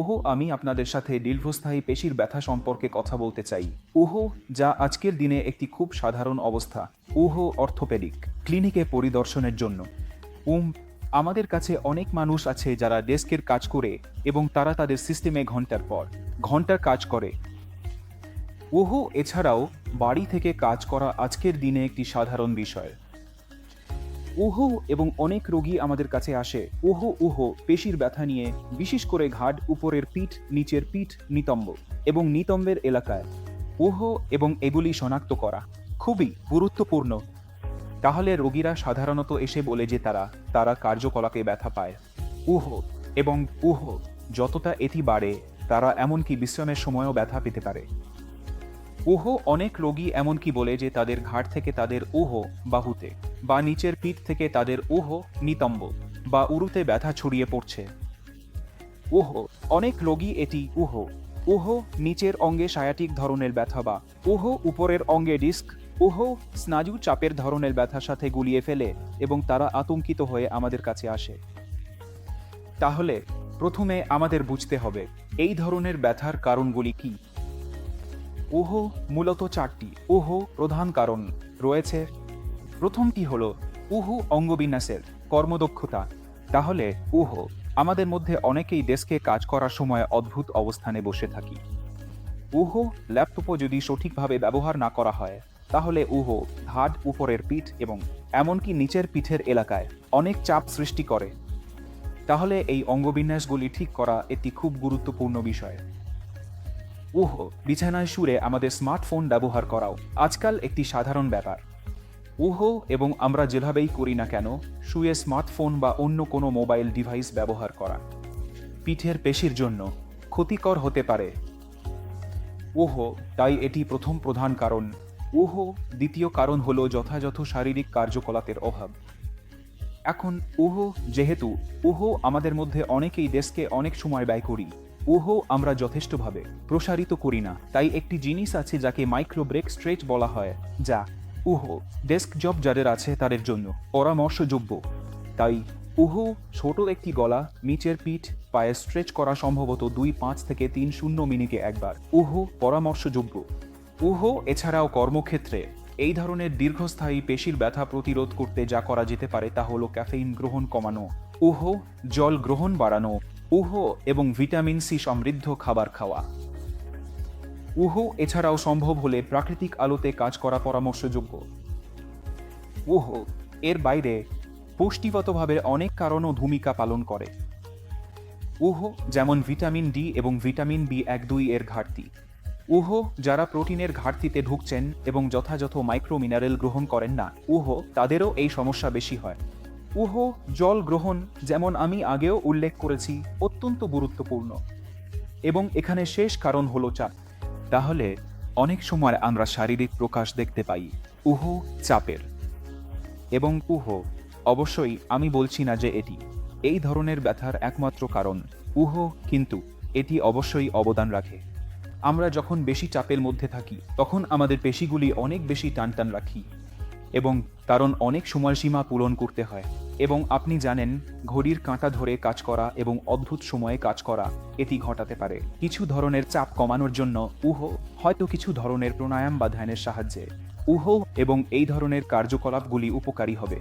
ওহো আমি আপনাদের সাথে দীর্ঘস্থায়ী পেশির ব্যথা সম্পর্কে কথা বলতে চাই। ওহো যা আজকের দিনে একটি খুব সাধারণ অবস্থা। ওহো অর্থোপেডিক, ক্লিনিকে পরিদর্শনের জন্য। উম, আমাদের কাছে অনেক মানুষ আছে যারা ডেস্কের কাজ করে এবং তারা তাদের সিস্টেমে ঘণ্টার পর ঘণ্টার কাজ করে। ওহো এছাড়াও বাড়ি থেকে কাজ করা আজকের দিনে একটি সাধারণ বিষয়। ওহো এবং অনেক রোগী আমাদের কাছে আসে। ওহো ওহো পেশির ব্যথা নিয়ে, বিশেষ করে ঘাট উপরের পিঠ, নিচের পিঠ, নিতম্ব এবং নিতম্বের এলাকায়। ওহো এবং এগুলি শনাক্ত করা খুবই গুরুত্বপূর্ণ। তাহলে রোগীরা সাধারণত এসে বলে যে তারা তারা কার্যকলাপে ব্যথা পায়। উহো এবং উহো, যতটা এটি বাড়ে, তারা এমনকি বিশ্রামের সময়ও ব্যথা পেতে পারে। ওহো অনেক রোগী এমনকি বলে যে তাদের ঘাট থেকে তাদের ওহো বাহুতে বা নিচের পিঠ থেকে তাদের ওহো নিতম্ব বা উরুতে ব্যথা ছড়িয়ে পড়ছে। ওহো অনেক রোগী এটি উহ। ওহো নিচের অঙ্গে সায়াটিক ধরনের ব্যথা বা ওহো উপরের অঙ্গে ডিস্ক। ওহো স্নায়ু চাপের ধরনের ব্যথার সাথে গুলিয়ে ফেলে এবং তারা আতঙ্কিত হয়ে আমাদের কাছে আসে। তাহলে, প্রথমে আমাদের বুঝতে হবে, এই ধরনের ব্যথার কারণগুলি কি? ওহো মূলত চারটি। ওহো প্রধান কারণ রয়েছে প্রথমটি হলো, উহু অঙ্গবিন্যাসের কর্মদক্ষতা। তাহলে, উহ, আমাদের মধ্যে অনেকেই ডেস্কে কাজ করার সময় অদ্ভুত অবস্থানে বসে থাকি। উহ ল্যাপটপও যদি সঠিকভাবে ব্যবহার না করা হয়, তাহলে উহ ঘাট উপরের পিঠ এবং এমনকি নিচের পিঠের এলাকায় অনেক চাপ সৃষ্টি করে। তাহলে এই অঙ্গবিন্যাসগুলি ঠিক করা একটি খুব গুরুত্বপূর্ণ বিষয়। উহ, বিছানায় সুরে আমাদের স্মার্টফোন ব্যবহার করাও আজকাল একটি সাধারণ ব্যাপার। ওহো এবং আমরা যেভাবেই করি না কেন, শুয়ে স্মার্টফোন বা অন্য কোনো মোবাইল ডিভাইস ব্যবহার করা। পিঠের পেশির জন্য ক্ষতিকর হতে পারে। ওহো তাই এটি প্রথম প্রধান কারণ। ওহো দ্বিতীয় কারণ হলো যথাযথ শারীরিক কার্যকলাপের অভাব। এখন ওহো যেহেতু ওহো আমাদের মধ্যে অনেকেই ডেস্কে অনেক সময় ব্যয় করি ওহো আমরা যথেষ্টভাবে প্রসারিত করি না। তাই একটি জিনিস আছে যাকে মাইক্রো ব্রেক স্ট্রেচ বলা হয়, যা উহো, ডেস্ক জব যাদের আছে তাদের জন্য। পরামর্শযোগ্য তাই উহো, ছোট একটি গলা, নিচের পিঠ, পায়ে স্ট্রেচ করা সম্ভবত দুই পাঁচ থেকে তিন শূন্য মিনিটে একবার। উহো পরামর্শযোগ্য উহো, এছাড়াও কর্মক্ষেত্রে। এই ধরনের দীর্ঘস্থায়ী পেশির ব্যথা প্রতিরোধ করতে যা করা যেতে পারে তা হলো ক্যাফেইন গ্রহণ কমানো। উহো, জল গ্রহণ বাড়ানো। উহো এবং ভিটামিন সি সমৃদ্ধ খাবার খাওয়া। উহো এছাড়াও সম্ভব হলে প্রাকৃতিক আলোতে কাজ করা পরামর্শযোগ্য। উহো, এর বাইরে পুষ্টিগতভাবে অনেক কারণও ভূমিকা পালন করে। উহো যেমন ভিটামিন ডি এবং ভিটামিন বি এক দুই এর ঘাটতি। উহো যারা প্রোটিনের ঘাটতিতে ঢুকছেন এবং যথাযথ মাইক্রো মিনারেল গ্রহণ করেন না, উহো তাদেরও এই সমস্যা বেশি হয়। উহো জল গ্রহণ যেমন আমি আগেও উল্লেখ করেছি, অত্যন্ত গুরুত্বপূর্ণ। এবং এখানে শেষ কারণ হলো চাপ। তাহলে অনেক সময় আমরা শারীরিক প্রকাশ দেখতে পাই। উহ চাপের। এবং উহ, অবশ্যই আমি বলছি না যে এটি। এই ধরনের ব্যথার একমাত্র কারণ উহ, কিন্তু এটি অবশ্যই অবদান রাখে। আমরা যখন বেশি চাপের মধ্যে থাকি, তখন আমাদের পেশিগুলি অনেক বেশি টান টান রাখি। এবং কারণ অনেক সময়সীমা পূরণ করতে হয়। এবং আপনি জানেন, ঘড়ির কাঁটা ধরে কাজ করা এবং অদ্ভুত সময়ে কাজ করা এটি ঘটাতে পারে। কিছু ধরনের চাপ কমানোর জন্য উহ হয়তো কিছু ধরনের প্রাণায়াম বা ধ্যানের সাহায্যে। উহ এবং এই ধরনের কার্যকলাপগুলি উপকারী হবে।